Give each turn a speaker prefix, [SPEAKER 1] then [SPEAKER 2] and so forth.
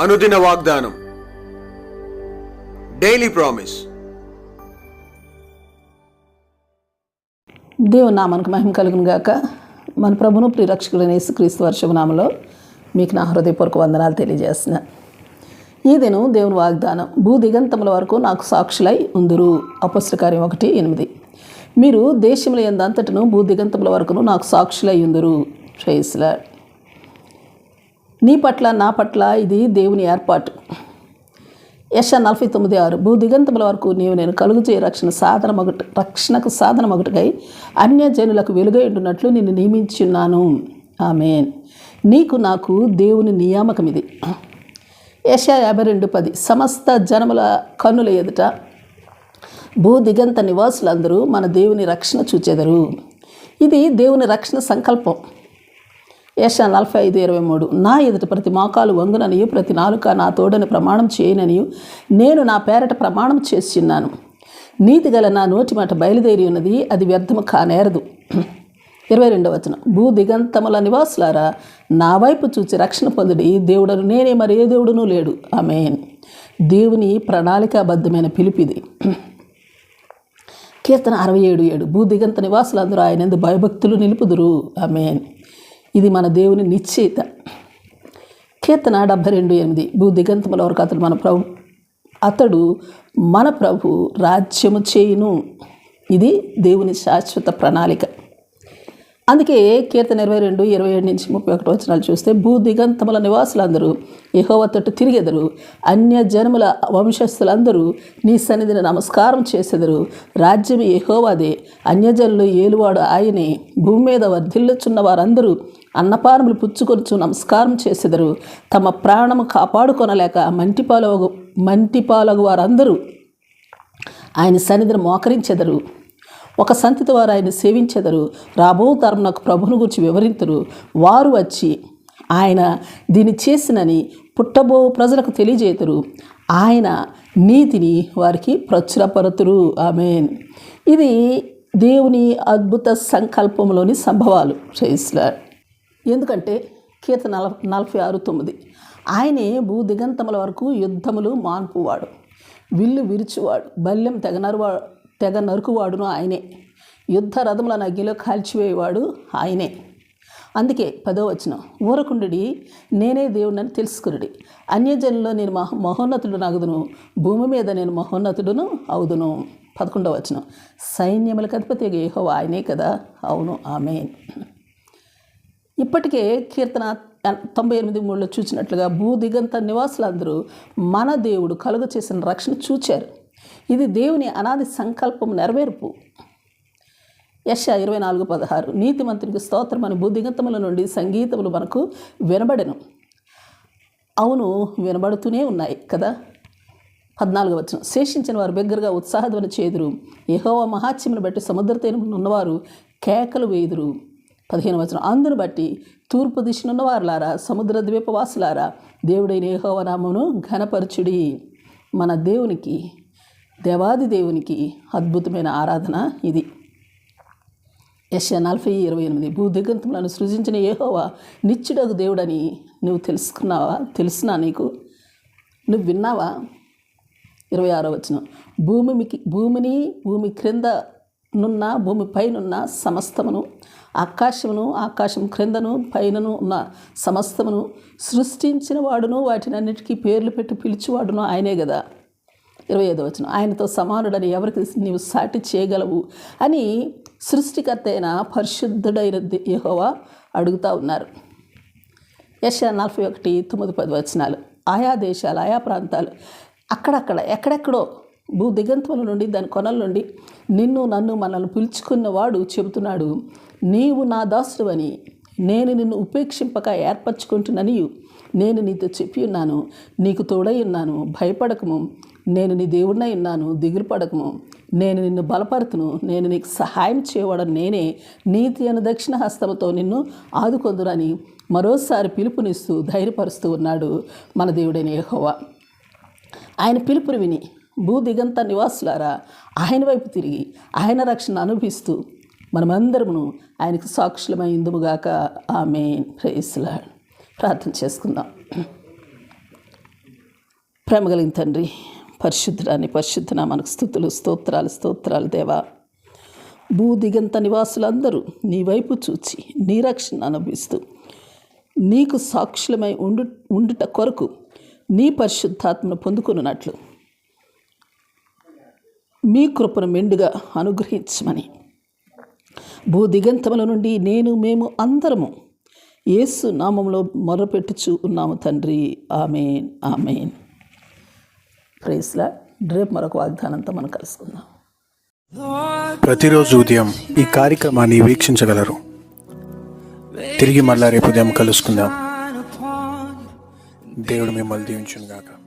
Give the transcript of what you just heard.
[SPEAKER 1] అనుదిన వాగ్దానం. Daily promise
[SPEAKER 2] దేవుని నామనకు మహిమ కలుగును గాక. మన ప్రభును ప్రిరక్షకుడైన యేసుక్రీస్తు వర్షభనామలో మీకు నా హృదయపూర్వక వందనాలు తెలియజేస్తున్నా. ఈ దినం దేవుని వాగ్దానం భూ దిగంతముల వరకు నాకు సాక్షులై ఉందురు. అపస్త్రకార్యం ఒకటి ఎనిమిది. మీరు దేశంలో ఎందంతటను భూ దిగంతముల వరకును నాకు సాక్షులై ఉందురు. ప్రేస్లా నీ పట్ల నా పట్ల ఇది దేవుని ఏర్పాటు. యశ నలభై తొమ్మిది ఆరు భూ దిగంతముల వరకు నీవు నేను కలుగు చేయ రక్షణ సాధన మగట రక్షణకు సాధన మగటకై అన్య జనులకు వెలుగై ఉంటున్నట్లు నిన్ను నియమించున్నాను. ఆమెన్. నీకు నాకు దేవుని నియామకం ఇది. యశ యాభై రెండు పది సమస్త జనముల కన్నుల ఎదుట భూ దిగంత నివాసులందరూ మన దేవుని రక్షణ చూచెదరు. ఇది దేవుని రక్షణ సంకల్పం. యశ నలభై ఐదు ఇరవై మూడు. నా ఎదుట ప్రతి మోకాలు వంగుననియు ప్రతి నాలుక నా తోడని ప్రమాణం చేయననియు. నేను నా పేరట ప్రమాణం చేస్తున్నాను నీతి గల నా నోటి మాట బయలుదేరి ఉన్నది అది వ్యర్థము కానేరదు. ఇరవై రెండవ వచనం. భూ దిగంతముల నివాసులారా నా వైపు చూచి రక్షణ పొందుడి. దేవుడను నేనే మరి ఏ దేవుడునూ లేడు. ఆమెన్. దేవుని ప్రణాళికాబద్ధమైన పిలిపిది. కీర్తన అరవై ఏడు ఏడు. భూ దిగంత నివాసులందరూ ఆయన ఎందు భయభక్తులు నిలుపుదురు. ఆమెన్. ఇది మన దేవుని నిశ్చయిత. కీర్తన డెబ్బై రెండు ఎనిమిది. భూ దిగంతముల వరకు అతడు మన ప్రభు అతడు మన ప్రభు రాజ్యము చేయును. ఇది దేవుని శాశ్వత ప్రణాళిక. అందుకే కీర్తన ఇరవై రెండు ఇరవై ఏడు నుంచి ముప్పై ఒకటి వచనాలు చూస్తే భూ దిగంతముల నివాసులందరూ యెహోవా తట్టు తిరిగెదరు. అన్య జన్మల వంశస్థులందరూ నీ సన్నిధిని నమస్కారం చేసెదరు. రాజ్యం యహోవాదే. అన్యజనులు ఏలువాడు ఆయనే. భూమి మీద వర్ధిల్లుచున్న వారందరూ అన్నపానములు పుచ్చుకొనుచు నమస్కారం చేసెదరు. తమ ప్రాణము కాపాడుకొనలేక మంటిపాలగు మంటిపాలగు వారందరూ ఆయన సన్నిధిని మోకరించెదరు. ఒక సంతతి వారు ఆయన సేవించెదరు. రాబో తరమునకు ప్రభుని గురించి వివరించరు వారు వచ్చి ఆయన దీన్ని చేసినని పుట్టబో ప్రజలకు తెలియజేతురు ఆయన నీతిని వారికి ప్రచురపరుతురు. ఆమెన్. ఇది దేవుని అద్భుత సంకల్పంలోని సంభవాలు. శ్రేయస్లాడ్ ఎందుకంటే కీర్త నల నలభై ఆరు తొమ్మిది. ఆయనే భూ దిగంతముల వరకు యుద్ధములు మాన్పువాడు. విల్లు విరిచివాడు. బల్యం తెగ నరువా తెగ నరుకువాడును ఆయనే. యుద్ధ రథములను అగ్గిలో కాల్చివేయవాడు ఆయనే. అందుకే పదో వచనం. ఊరకుండుడి నేనే దేవుడిని తెలుసుకురుడి అన్యజనుల్లో నేను మహ మహోన్నతుడు నగదును. భూమి మీద నేను మహోన్నతుడును అవుదును. పదకొండవ వచనం. సైన్యములకు అధిపతి ఏహో ఆయనే కదా? అవును. ఆమె ఇప్పటికే కీర్తన తొంభై ఎనిమిది మూడులో చూసినట్లుగా భూ దిగంత నివాసులందరూ మన దేవుడు కలుగ చేసిన రక్షణ చూచారు. ఇది దేవుని అనాది సంకల్పం నెరవేర్పు. యశ ఇరవై నాలుగు పదహారు నీతిమంతునికి స్తోత్రం అని భూదిగంతముల నుండి సంగీతములు మనకు వినబడెను. అవును వినబడుతూనే ఉన్నాయి కదా? పద్నాలుగు వచ్చిన శేషించిన వారు బిగ్గరగా ఉత్సాహధ్వని చేదురు. యహోవ మహాత్యమును బట్టి సముద్ర తీరమున ఉన్నవారు కేకలు వేదురు పదిహేను వచనం. అందును బట్టి తూర్పు దిశనున్న వారులారా సముద్ర ద్వీపవాసులారా దేవుడైన ఏహోవనామమును నామమును ఘనపరచుడి. మన దేవునికి దేవాది దేవునికి అద్భుతమైన ఆరాధన ఇది. యశ నలభై ఇరవై ఎనిమిది. భూదిగంతములను సృజించిన ఏహోవా నిత్యుడగు దేవుడని నువ్వు తెలుసుకున్నావా? తెలుసునా నీకు? నువ్వు విన్నావా? ఇరవై ఆరో వచ్చిన భూమికి భూమిని భూమి క్రింద నున్న భూమి పైనున్న సమస్తమును ఆకాశమును ఆకాశం క్రిందను పైనను ఉన్న సమస్తమును సృష్టించిన వాడును. వాటినన్నిటికీ పేర్లు పెట్టి పిలిచివాడును ఆయనే కదా ఇరవై ఐదో వచ్చిన ఆయనతో సమానుడని ఎవరికి నీవు సాటి చేయగలవు అని సృష్టికర్త అయిన పరిశుద్ధుడైన యహోవా అడుగుతూ ఉన్నారు. యశ నలభై ఒకటి తొమ్మిది పది వచనాలు. ఆయా దేశాలు ఆయా ప్రాంతాలు అక్కడక్కడ ఎక్కడెక్కడో భూ దిగంతముల నుండి దాని కొనల నుండి నిన్ను నన్ను మనల్ని పిలుచుకున్నవాడు చెబుతున్నాడు. నీవు నా దాసుడవని నేను నిన్ను ఉపేక్షింపక ఏర్పరచుకుంటున్ననియు. నేను నీతో చెప్పి ఉన్నాను నీకు తోడై ఉన్నాను భయపడకము. నేను నీ దేవుడినై ఉన్నాను దిగులు పడకము నేను నిన్ను బలపరుతును నేను నీకు సహాయం చేయవడం నేనే. నీతి అను దక్షిణ హస్తముతో నిన్ను ఆదుకొందురని మరోసారి పిలుపునిస్తూ ధైర్యపరుస్తూ ఉన్నాడు మన దేవుడైన యహోవా. ఆయన పిలుపుని విని భూ దిగంత నివాసులారా ఆయన వైపు తిరిగి ఆయన రక్షణ అనుభవిస్తూ మనమందరమును ఆయనకు సాక్షులమై ఇందుముగాక ఆమె ప్రేస్లా ప్రార్థన చేసుకుందాం. ప్రేమగలిగిన తండ్రి పరిశుద్ధురాన్ని పరిశుద్ధన మనకు స్థుతులు స్తోత్రాలు స్తోత్రాలు దేవా. భూదిగంత నివాసులందరూ నీ వైపు చూచి నీ రక్షణ అనుభవిస్తూ నీకు సాక్షులమై ఉండు ఉండుట కొరకు నీ పరిశుద్ధాత్మను పొందుకున్నట్లు మీ కృపను మెండుగా అనుగ్రహించమని. భూదిగంతముల నుండి నేను మేము అందరము యేసు నామంలో మొరపెట్టుచు ఉన్నాము తండ్రి. Amen amen. ప్రేస్లా రేపు మరొక వాగ్దానంతో మనం కలుసుకుందాం.
[SPEAKER 1] ప్రతిరోజు ఉదయం ఈ కార్యక్రమాన్ని వీక్షించగలరు. తిరిగి మళ్ళా రేపు ఉదయం కలుసుకుందాం. దేవుడు మిమ్మల్ని దీవించుగాక గాక